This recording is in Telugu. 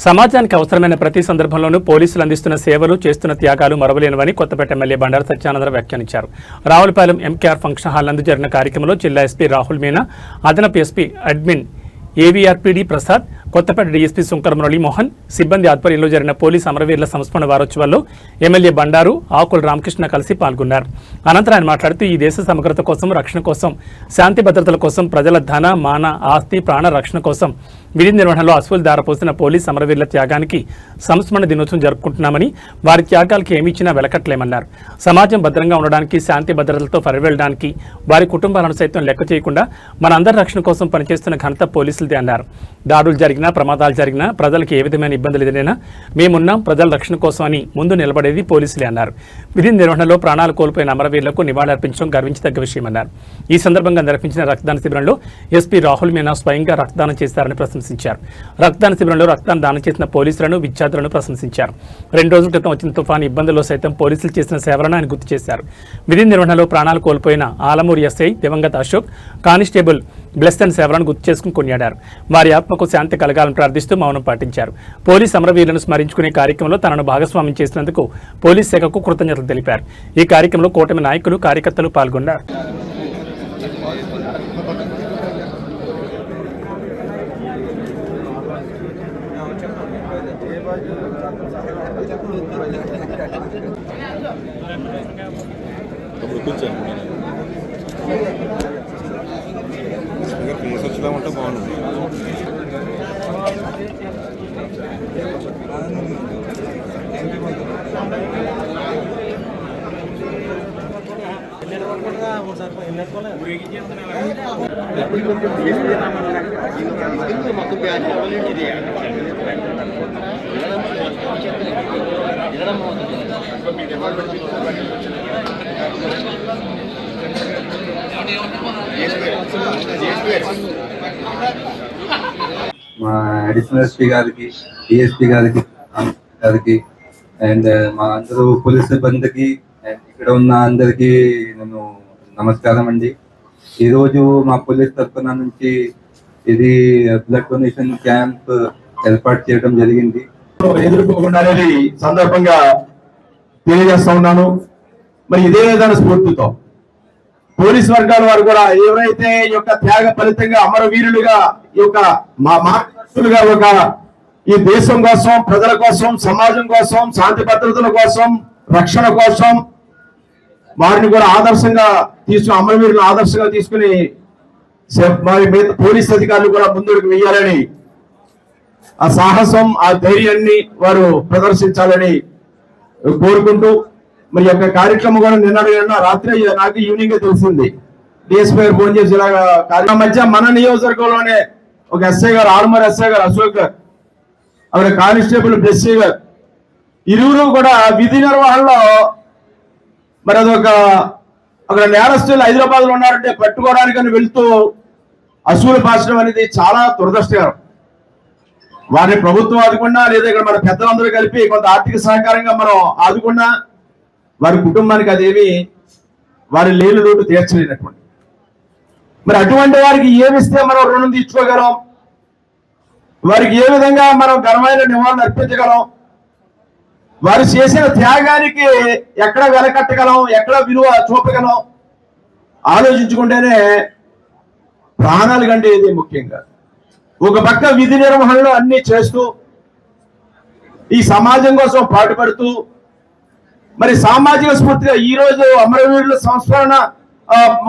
సమాజానికి అవసరమైన ప్రతి సందర్భంలోనూ పోలీసులు అందిస్తున్న సేవలు చేస్తున్న త్యాగాలు మరవలేనివని కొత్తపేట ఎమ్మెల్యే బండారు సత్యానందరావు వ్యాఖ్యానించారు. రావులపాలెం ఎంకేఆర్ ఫంక్షన్ హాల్ నందు జరిగిన కార్యక్రమంలో జిల్లా ఎస్పీ రాహుల్ మీనా అదనపు SP admin AVRPD Prasad Kothapeta DSP Shankar Muralimohan సిబ్బంది ఆధ్వర్యంలో జరిగిన పోలీస్ అమరవీరుల సంస్మరణ వారోత్సవాల్లో ఎమ్మెల్యే బండారు ఆకుల రామకృష్ణ కలిసి పాల్గొన్నారు. అనంతరం ఆయన మాట్లాడుతూ ఈ దేశ సమగ్రత కోసం రక్షణ కోసం శాంతి భద్రతల కోసం ప్రజల ధన మాన ఆస్తి ప్రాణ రక్షణ కోసం విధి నిర్వహణలో అశ్వులు దారపోసిన పోలీస్ అమరవీరుల త్యాగానికి సంస్మరణ దినోత్సవం జరుపుకుంటున్నామని వారి త్యాగాలకి ఏమిచ్చినా వెలకట్లేమన్నారు సమాజం భద్రంగా ఉండడానికి శాంతి భద్రతలతో పరివెళ్ళడానికి వారి కుటుంబాలను సైతం లెక్క చేయకుండా మనందరి రక్షణ కోసం పనిచేస్తున్న ఘనత పోలీసులదే అన్నారు. దాడులు జరిగినా ప్రమాదాలు జరిగినా ప్రజలకు ఏ విధమైన ఇబ్బందులు ఎదురైనా మేమున్నాం ప్రజల రక్షణ కోసం అని ముందు నిలబడేది పోలీసులే అన్నారు. విధి నిర్వహణలో ప్రాణాలు కోల్పోయిన అమరవీరులకు నివాళులర్పించడం గర్వించదగ్గ విషయమన్నారు. ఈ సందర్భంగా నిర్వహించిన రక్తదాన శిబిరంలో ఎస్పీ రాహుల్ మీనా స్వయంగా రక్తదానం చేశారని ప్రశంసించారు. రక్తదాన శిబిరంలో రక్తదానం దానం చేసిన పోలీసులను విద్యార్థులను ప్రశంసించారు. రెండు రోజుల క్రితం వచ్చిన తుఫాను ఇబ్బందుల్లో సైతం పోలీసులు చేసిన సేవలను ఆయన గుర్తు చేశారు. విధి నిర్వహణలో ప్రాణాలు కోల్పోయిన ఆలమూరు ఎస్ఐ దివంగత అశోక్ కానిస్టేబుల్ బ్లెస్టన్ సేవలను గుర్తు చేసుకుని కొనియాడారు. వారి ఆత్మకు శాంతి కలగాలని ప్రార్థిస్తూ మౌనం పాటించారు. పోలీస్ అమరవీరులను స్మరించుకునే కార్యక్రమంలో తనను భాగస్వామ్యం చేసినందుకు పోలీస్ శాఖకు కృతజ్ఞతలు తెలిపారు. ఈ కార్యక్రమంలో కూటమి నాయకులు కార్యకర్తలు పాల్గొన్నారు. అప్పుడు కూర్చోండి. దగ్గర ఫేస్ వచ్చేలా ఉంటే బాగుంటుంది. మొత్తం మా అడిషనల్ ఎస్పీ గారికి డిఎస్పీ గారికి గారికి అండ్ మా అందరూ పోలీస్ సిబ్బందికి అండ్ ఇక్కడ ఉన్న అందరికి నేను నమస్కారం అండి. ఈరోజు మా పోలీస్ తరఫున నుంచి ఇది బ్లడ్ డొనేషన్ క్యాంప్ ఏర్పాటు చేయడం జరిగింది. ఎదుర్కోకుండా అనేది సందర్భంగా తెలియజేస్తా ఉన్నాను. మరి ఇదే విధాన స్ఫూర్తితో పోలీస్ వర్గాల వారు కూడా ఎవరైతే ఈ యొక్క త్యాగ ఫలితంగా అమరవీరులుగా ఈ యొక్క మా మార్గదర్శులుగా ఒక ఈ దేశం కోసం ప్రజల కోసం సమాజం కోసం శాంతి భద్రతల కోసం రక్షణ కోసం వారిని కూడా ఆదర్శంగా తీసుకుని అమరవీరులను ఆదర్శంగా తీసుకుని మరి పోలీస్ అధికారులు కూడా ముందుకు వెయ్యాలని ఆ సాహసం ఆ ధైర్యాన్ని వారు ప్రదర్శించాలని కోరుకుంటూ మరి యొక్క కార్యక్రమం కూడా నిన్న రాత్రి నాకు ఈవినింగ్ తెలిసింది. డిఎస్పీ గారు ఫోన్ చేసి ఇలాగా కార్యక్రమం మధ్య మన నియోజకవర్గంలోనే ఒక ఎస్ఐ గారు ఆరుమర్ ఎస్ఐ గారు అశోక్ గారు అక్కడ కానిస్టేబుల్ బ్లెస్సీ గారు ఇరువురు కూడా విధి నిర్వహణలో మరి అదొక అక్కడ నేరస్తులు హైదరాబాద్లో ఉన్నారంటే పట్టుకోవడానికని వెళ్తూ అసూలు పాచడం అనేది చాలా దురదృష్టకరం. వారిని ప్రభుత్వం ఆదుకున్నా లేదా ఇక్కడ మన పెద్దలందరూ కలిపి కొంత ఆర్థిక సహకారంగా మనం ఆదుకున్నా వారి కుటుంబానికి అదేవి వారి లేని లోటు తీర్చలేనటువంటి. మరి అటువంటి వారికి ఏమిస్తే మనం రుణం తీర్చుకోగలం? వారికి ఏ విధంగా మనం ఘనమైన నివాళులు అర్పించగలం? వారు చేసిన త్యాగానికి ఎక్కడ వెలకట్టగలం? ఎక్కడ విలువ చూపగలం? ఆలోచించుకుంటేనే ప్రాణాలు కంటే ఇది ముఖ్యంగా. ఒక పక్క విధి నిర్వహణలో అన్ని చేస్తూ ఈ సమాజం కోసం పాటుపడుతూ మరి సామాజిక స్ఫూర్తిగా ఈ రోజు అమరవీరుల సంస్మరణ